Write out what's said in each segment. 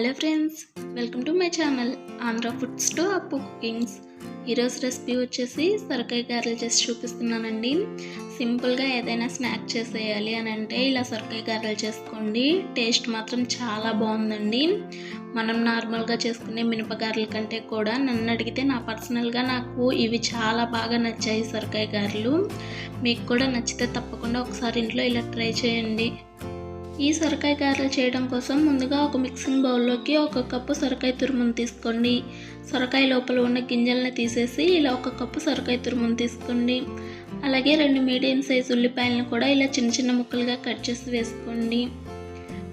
Hello friends welcome to my channel Andhra foods to Appu cookings. ఈరోజు recipe వచ్చేసి సొరకాయ గారెలు చేసి చూపిస్తున్నానండి. సింపుల్గా ఏదైనా స్నాక్ చేసేయాలి అని అంటే ఇలా సొరకాయ గారెలు చేసుకోండి. టేస్ట్ మాత్రం చాలా బాగుందండి. మనం నార్మల్గా చేసుకునే మినపగారెల కంటే కూడా నన్ను అడిగితే నా పర్సనల్గా నాకు ఇవి చాలా బాగా నచ్చాయి సొరకాయ గారెలు. మీకు కూడా నచ్చితే తప్పకుండా ఒకసారి ఇంట్లో ఇలా ట్రై చేయండి. ఈ సొరకాయ గారెలు చేయడం కోసం ముందుగా ఒక మిక్సింగ్ బౌల్లోకి ఒక కప్పు సొరకాయ తురుమును తీసుకోండి. సొరకాయ లోపల ఉన్న గింజలను తీసేసి ఇలా ఒక కప్పు సొరకాయ తురుమును తీసుకోండి. అలాగే రెండు మీడియం సైజ్ ఉల్లిపాయలను కూడా ఇలా చిన్న చిన్న ముక్కలుగా కట్ చేసి వేసుకోండి.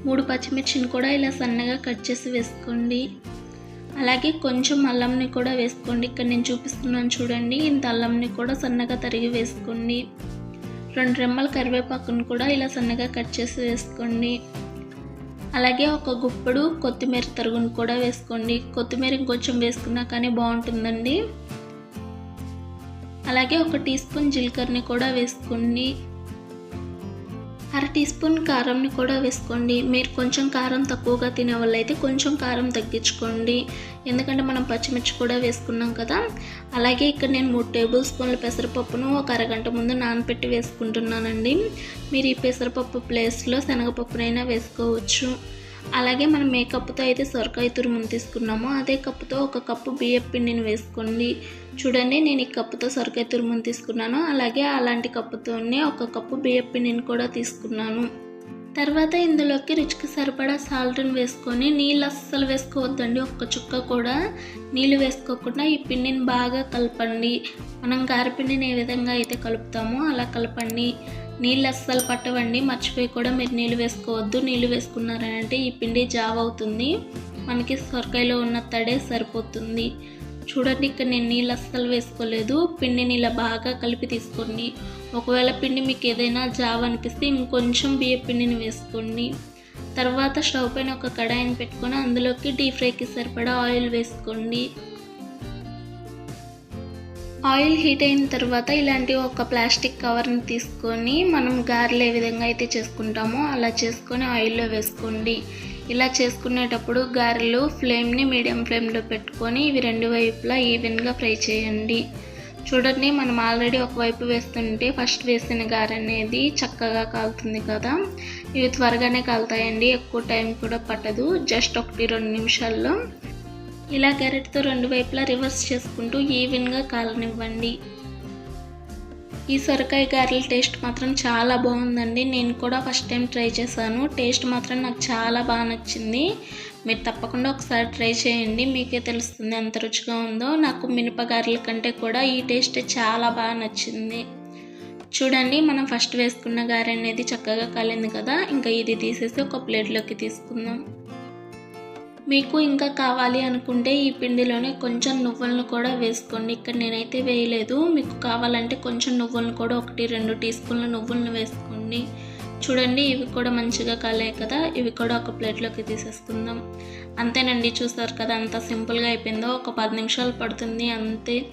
మూడు పచ్చిమిర్చిని కూడా ఇలా సన్నగా కట్ చేసి వేసుకోండి. అలాగే కొంచెం అల్లంని కూడా వేసుకోండి. ఇక్కడ నేను చూపిస్తున్నాను చూడండి. ఇంత అల్లంని కూడా సన్నగా తరిగి వేసుకోండి. రెండు రెమ్మల కరివేపాకును కూడా ఇలా సన్నగా కట్ చేసి వేసుకోండి. అలాగే ఒక గుప్పుడు కొత్తిమీర తరుగును కూడా వేసుకోండి. కొత్తిమీర ఇంకొంచెం వేసుకున్నా కానీ బాగుంటుందండి. అలాగే ఒక టీ స్పూన్ జీలకర్రని కూడా వేసుకోండి. అర టీ స్పూన్ కారంని కూడా వేసుకోండి. మీరు కొంచెం కారం తక్కువగా తినే వాళ్ళైతే కొంచెం కారం తగ్గించుకోండి. ఎందుకంటే మనం పచ్చిమిర్చి కూడా వేసుకున్నాం కదా. అలాగే ఇక్కడ నేను మూడు టేబుల్ స్పూన్ల పెసరపప్పును ఒక అరగంట ముందు నానపెట్టి వేసుకుంటున్నానండి. మీరు ఈ పెసరపప్పు ప్లేస్లో శనగపప్పునైనా వేసుకోవచ్చు. అలాగే మనం ఏ కప్పుతో అయితే సొరకాయ తురుమును తీసుకున్నామో అదే కప్పుతో ఒక కప్పు బియ్యం పిండిని వేసుకోండి. చూడండి నేను ఈ కప్పుతో సొరకాయ తురుమును తీసుకున్నాను. అలాగే అలాంటి కప్పుతోనే ఒక కప్పు బియ్యం పిండిని కూడా తీసుకున్నాను. తర్వాత ఇందులోకి రుచికి సరిపడా సాల్ట్ని వేసుకొని నీళ్ళు అస్సలు వేసుకోవద్దండి. ఒక్క చుక్క కూడా నీళ్ళు వేసుకోకుండా ఈ పిండిని బాగా కలపండి. మనం గారపిండిని ఏ విధంగా అయితే కలుపుతామో అలా కలపండి. నీళ్ళు అస్సలు పట్టవండి. మర్చిపోయి కూడా మీరు నీళ్ళు వేసుకోవద్దు. నీళ్ళు వేసుకున్నారంటే ఈ పిండి జావ అవుతుంది. మనకి సొరకాయలో ఉన్న తడే సరిపోతుంది. చూడండి ఇక్కడ నేను నీళ్ళు అస్సలు వేసుకోలేదు. పిండిని ఇలా బాగా కలిపి తీసుకోండి. ఒకవేళ పిండి మీకు ఏదైనా జావ అనిపిస్తే ఇంకొంచెం బియ్య పిండిని వేసుకోండి. తర్వాత స్టవ్ పైన ఒక కడాయిని పెట్టుకొని అందులోకి డీప్ ఫ్రైకి సరిపడా ఆయిల్ వేసుకోండి. ఆయిల్ హీట్ అయిన తర్వాత ఇలాంటి ఒక ప్లాస్టిక్ కవర్ని తీసుకొని మనం గారెలు ఏ విధంగా అయితే చేసుకుంటామో అలా చేసుకొని ఆయిల్లో వేసుకోండి. ఇలా చేసుకునేటప్పుడు గారెలు ఫ్లేమ్ని మీడియం ఫ్లేమ్లో పెట్టుకొని ఇవి రెండు వైపులా ఈవెన్గా ఫ్రై చేయండి. చూడండి మనం ఆల్రెడీ ఒకవైపు వేస్తుంటే ఫస్ట్ వేసిన గారె అనేది చక్కగా కాలుతుంది కదా. ఇవి త్వరగానే కాలుతాయండి ఎక్కువ టైం కూడా పట్టదు జస్ట్ ఒకటి రెండు నిమిషాల్లో. ఇలా గెరెట్తో రెండు వైపులా రివర్స్ చేసుకుంటూ ఈవెన్గా కాలనివ్వండి. ఈ సొరకాయ గారెల టేస్ట్ మాత్రం చాలా బాగుందండి. నేను కూడా ఫస్ట్ టైం ట్రై చేశాను. టేస్ట్ మాత్రం నాకు చాలా బాగా నచ్చింది. మీరు తప్పకుండా ఒకసారి ట్రై చేయండి. మీకే తెలుస్తుంది ఎంత రుచిగా ఉందో. నాకు మినపగారెల కంటే కూడా ఈ టేస్ట్ చాలా బాగా నచ్చింది. చూడండి మనం ఫస్ట్ వేసుకున్న గారె అనేది చక్కగా కాలింది కదా. ఇంకా ఇది తీసేసి ఒక ప్లేట్లోకి తీసుకుందాం. మీకు ఇంకా కావాలి అనుకుంటే ఈ పిండిలోనే కొంచెం నువ్వులను కూడా వేసుకోండి. ఇక్కడ నేనైతే వేయలేదు. మీకు కావాలంటే కొంచెం నువ్వులను కూడా ఒకటి రెండు టీ స్పూన్ల నువ్వులను వేసుకోండి. చూడండి ఇవి కూడా మంచిగా కాలే కదా. ఇవి కూడా ఒక ప్లేట్లోకి తీసేసుకుందాం. అంతేనండి చూసారు కదా అంత సింపుల్గా అయిపోయిందో. ఒక పది నిమిషాలు పడుతుంది అంతే.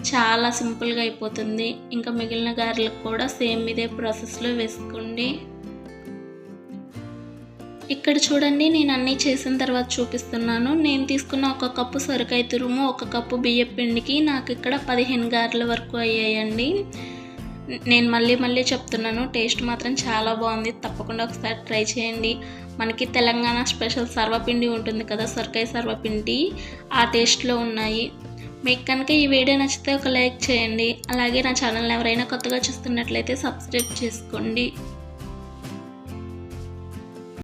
చాలా సింపుల్గా అయిపోతుంది. ఇంకా మిగిలిన గారెలకు కూడా సేమ్ ఇదే ప్రాసెస్లో వేసుకోండి. ఇక్కడ చూడండి నేను అన్నీ చేసిన తర్వాత చూపిస్తున్నాను. నేను తీసుకున్న ఒక కప్పు సొరకాయ తురుము ఒక కప్పు బియ్యం పిండికి నాకు ఇక్కడ పదిహేను గారెల వరకు అయ్యాయండి. నేను మళ్ళీ మళ్ళీ చెప్తున్నాను టేస్ట్ మాత్రం చాలా బాగుంది. తప్పకుండా ఒకసారి ట్రై చేయండి. మనకి తెలంగాణ స్పెషల్ సర్వపిండి ఉంటుంది కదా సొరకాయ సర్వపిండి ఆ టేస్ట్లో ఉన్నాయి. మీకు కనుక ఈ వీడియో నచ్చితే ఒక లైక్ చేయండి. అలాగే నా ఛానల్ ఎవరైనా కొత్తగా చూస్తున్నట్లయితే సబ్స్క్రైబ్ చేసుకోండి.